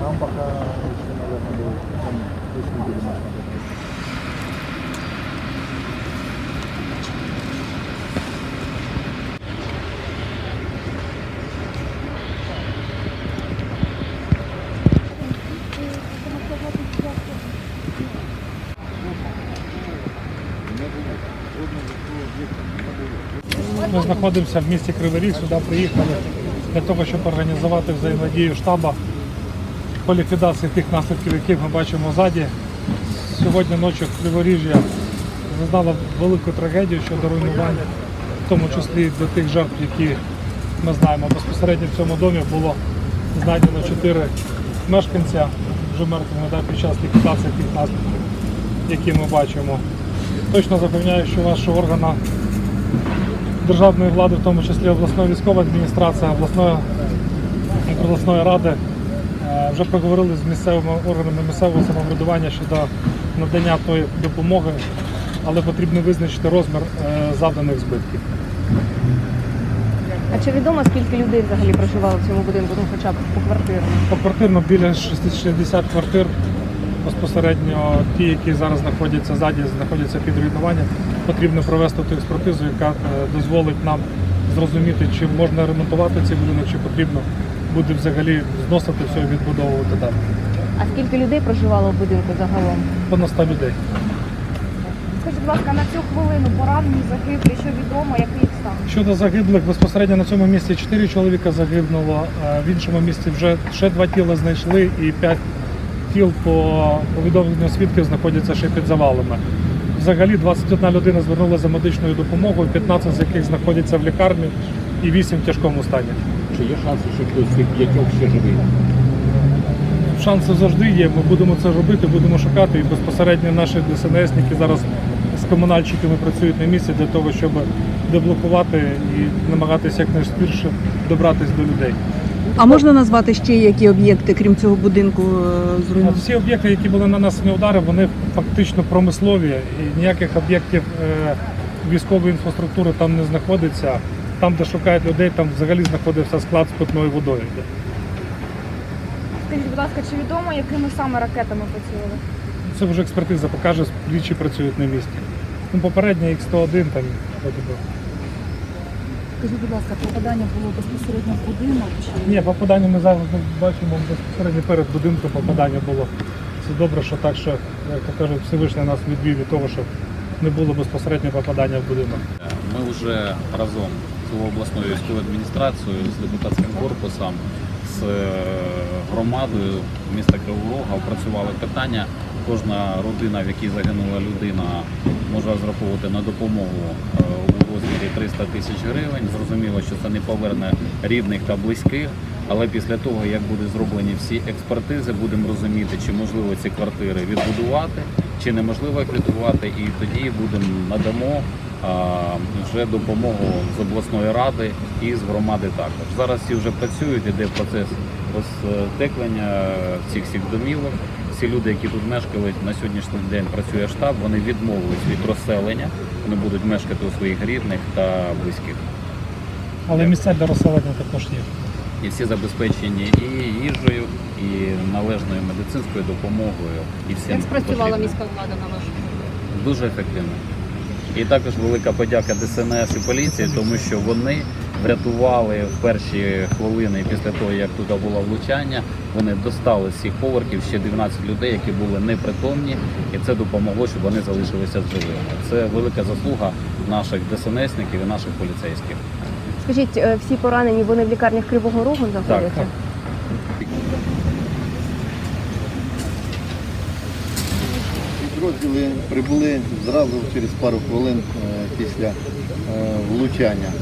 Там пока наверное, будет там 10 недель Ми знаходимося в місті Кривий Ріг, сюди приїхали для того, щоб організувати взаємодію штабу по ліквідації тих наслідків, які ми бачимо ззаді. Сьогодні ночі Криворіжжя зазнала велику трагедію щодо руйнування, в тому числі до тих жертв, які ми знаємо. Безпосередньо в цьому домі було знайдено чотири мешканця вже мертвими да, під час ліквідації тих наслідків, які ми бачимо. Точно запевняю, що ваші органи державної влади, в тому числі обласної військова адміністрація, обласної обласної ради, е, вже проговорили з місцевими органами місцевого самоврядування щодо надання тої допомоги, але потрібно визначити розмір е, завданих збитків. А чи відомо, скільки людей взагалі проживало в цьому будинку, ну хоча б по квартирам? Поквартирно біля 60 квартир. Безпосередньо ті, які зараз знаходяться ззаді, знаходяться під руйнуванням, потрібно провести ту експертизу, яка е, дозволить нам зрозуміти, чи можна ремонтувати цей будинок, чи потрібно буде взагалі зносити все і відбудовувати далі. А скільки людей проживало в будинку загалом? Понад 100 людей. Скажіть, будь ласка, на цю хвилину поранені, загиблі, що відомо, який їх стан? Щодо загиблих, безпосередньо на цьому місці 4 чоловіка загинуло, е, в іншому місці вже ще два тіла знайшли і 5 тіл по повідомленню свідків знаходяться ще під завалами. Взагалі 21 людина звернулася за медичною допомогою, 15 з яких знаходяться в лікарні і 8 в тяжкому стані. Чи є шанси, що хтось з цих п'ятьох ще живий? Шанси завжди є. Ми будемо це робити, будемо шукати. І безпосередньо наші ДСНСники зараз з комунальщиками працюють на місці для того, щоб деблокувати і намагатися якнайшвидше добратися до людей. А можна назвати ще які об'єкти, крім цього будинку е, зруйновані? Всі об'єкти, які були нанесені удари, вони фактично промислові і ніяких об'єктів е, військової інфраструктури там не знаходиться. Там, де шукають людей, там взагалі знаходився склад з питною водою. Скажіть, будь ласка, чи відомо, якими саме ракетами працювали? Це вже експертиза покаже, слідчі працюють на місці. Ну, попередньо X101 там. Скажіть, будь ласка, попадання було безпосередньо в будинок чи Ні, попадання ми зараз бачимо безпосередньо перед будинком попадання було. Це добре, що так, що, як то кажуть, Всевишній нас відвів від того, щоб не було безпосередньо попадання в будинок. Ми вже разом з обласною військовою адміністрацією, з депутатським корпусом, з е, громадою міста Кривого Рога опрацювали питання. Кожна родина, в якій загинула людина, може розраховувати на допомогу е, у розмірі 300 тисяч гривень. Зрозуміло, що це не поверне рідних та близьких. Але після того, як будуть зроблені всі експертизи, будемо розуміти, чи можливо ці квартири відбудувати, чи неможливо їх відбудувати, і тоді будемо надамо а, вже допомогу з обласної ради і з громади також. Зараз всі вже працюють, іде процес розтеклення цих всіх домівок. Всі люди, які тут мешкали, на сьогоднішній день працює штаб, вони відмовились від розселення, вони будуть мешкати у своїх рідних та близьких. Але місця для розселення також є. І всі забезпечені і їжею, і належною медицинською допомогою, і всім Як спрацювала потрібним. міська влада на вашу? дуже ефективно. І також велика подяка ДСНС і поліції, тому що вони врятували в перші хвилини після того, як туди було влучання. Вони достали з цих поверхів ще 12 людей, які були непритомні, і це допомогло, щоб вони залишилися живими. Це велика заслуга наших ДСНСників і наших поліцейських. Скажіть, е, всі поранені вони в лікарнях Кривого Рогу знаходяться? так. Підрозділи прибули зразу через пару хвилин е, після е, влучання.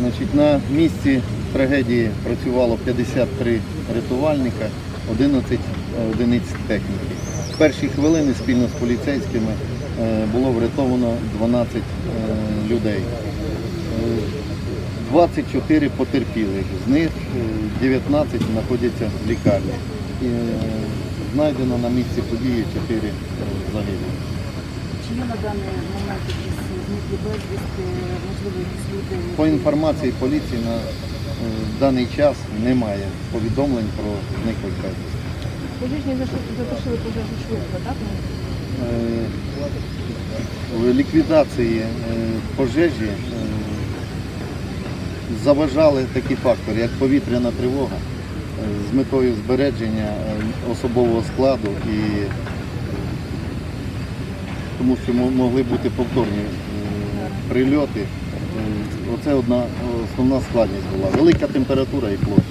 Значить, на місці трагедії працювало 53 рятувальника, 11 одиниць техніки. В перші хвилини спільно з поліцейськими е, було врятовано 12 е, людей. Е, 24 потерпілих, з них е, 19 знаходяться в лікарні. І, е, Знайдено на місці події 4 загиблих. чи є на даний момент зниклі безвісти, можливо, якісь люди. По інформації поліції на е, даний час немає повідомлень про зниклих безвісти. Пожежні затушили пожежу швидко, так? Е, ліквідації е, пожежі е, заважали такі фактори, як повітряна тривога е, з метою збереження особового складу і тому що могли бути повторні прильоти. Оце одна основна складність була. Велика температура і площа.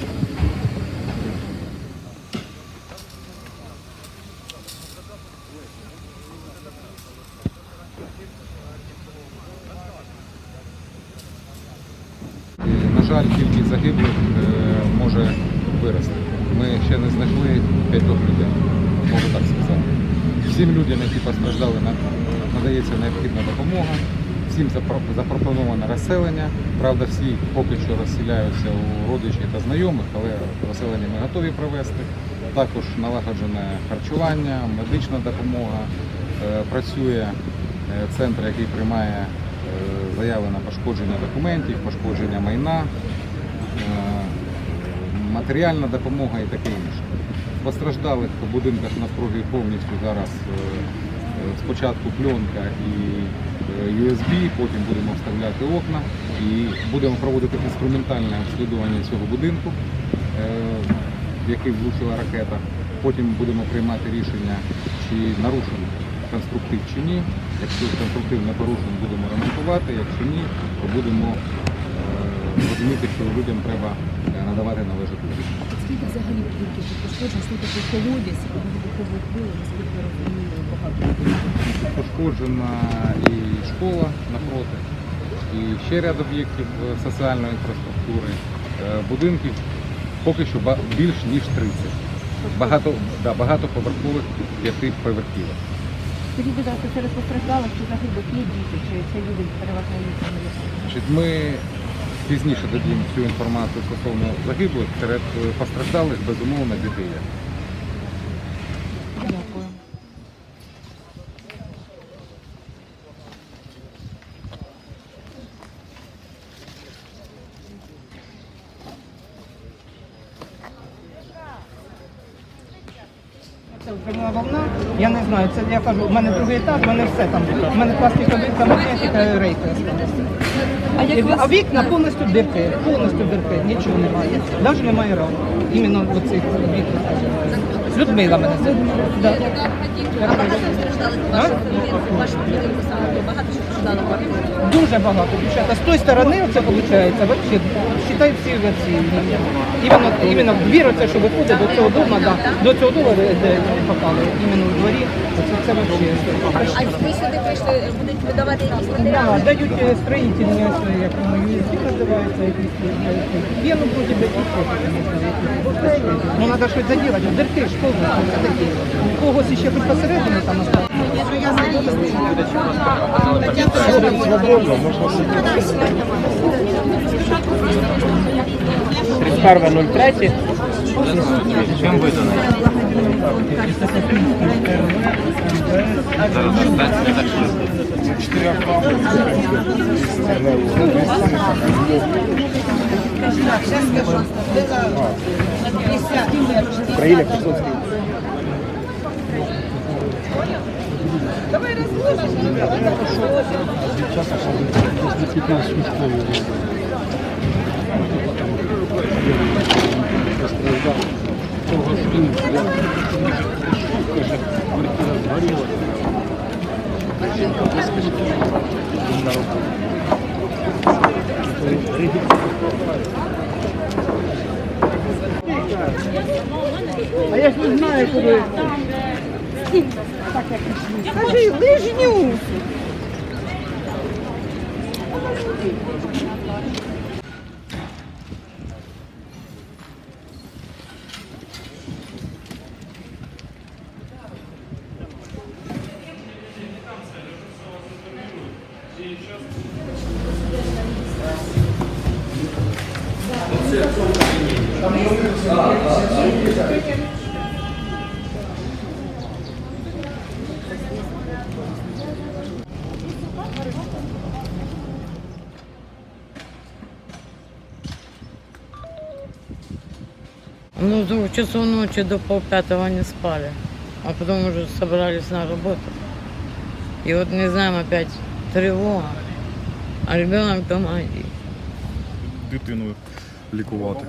На жаль, кількість загиблих е, може вирости. Ми ще не знайшли п'ятьох людей, можу так сказати. Всім людям, які постраждали, надається необхідна допомога. Всім запро- запропоноване розселення. Правда, всі поки що розселяються у родичів та знайомих, але розселення ми готові провести. Також налагоджене харчування, медична допомога. Е, Працює е, центр, який приймає е, заяви на пошкодження документів, пошкодження майна, матеріальна допомога і таке інше. В постраждалих будинках навкруги повністю зараз спочатку пленка і USB, потім будемо вставляти окна і будемо проводити інструментальне обслідування цього будинку, е, в який влучила ракета. Потім будемо приймати рішення, чи нарушений конструктив чи ні. Якщо конструктив не порушений, будемо ремонтувати, якщо ні, то будемо е, розуміти, що людям треба е, надавати належну допомогу. Взагалі тут пошкоджень, що таке колодязь, вибухових хвилин, наскільки я розумію, багато людей. Пошкоджена і школа напроти, і ще ряд об'єктів е, соціальної інфраструктури, е, будинків поки що більш ніж 30. Багато, да, багатоповерхових п'ятиповерхівок. Скажіть, будь ласка, серед постраждалих чи загиблих є діти, чи це люди переважно? Значить, Ми пізніше дадім цю інформацію стосовно загиблих, серед е, постраждалих, безумовно, діти є. Дякую. Це пряма волна. Я не знаю, це я кажу, у мене другий етаж, у мене все там. У мене пластикова вікна, магнетика, рейки залишилися. А вікна повністю дирки, повністю дирки, нічого немає. Навіть немає рамок. Іменно оцих вікна. Людмила мене звати. Да. А? Дуже багато дівчата. З тої сторони оце виходить, считай всі оці. Іменно, іменно двір оце, що виходить до цього дому, да, до цього дому, де попали, іменно в дворі, оце це вообще. А ви сюди прийшли, будуть видавати якісь Да, дають е, строїтельні, ось, е, як воно, USB називається, якісь пену знаю, які. Ну, треба щось заділати, дирки ж повністю, це такі. У когось ще хоч посередині там осталось. Чим видано? Зараз дайте так Чотири автомобілі. Україна, Херсонський. Давай розглянемо. А я ж не знаю, куди. Скажи, лижню. Ну, с двух часов ночи до полпятого не спали. А потом уже собрались на работу. И вот не знаем опять тревога. А ребенок дома один. дитину лікувати.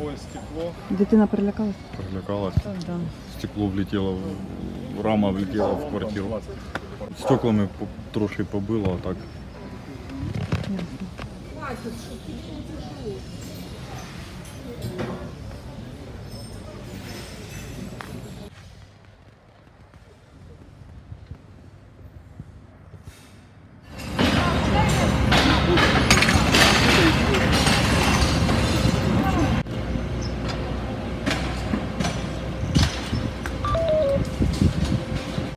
Дитина перелякалася? Перелякалась. Стекло влетіло, в- рама влетіла в квартиру. Стеклами по- трошки побило, а так.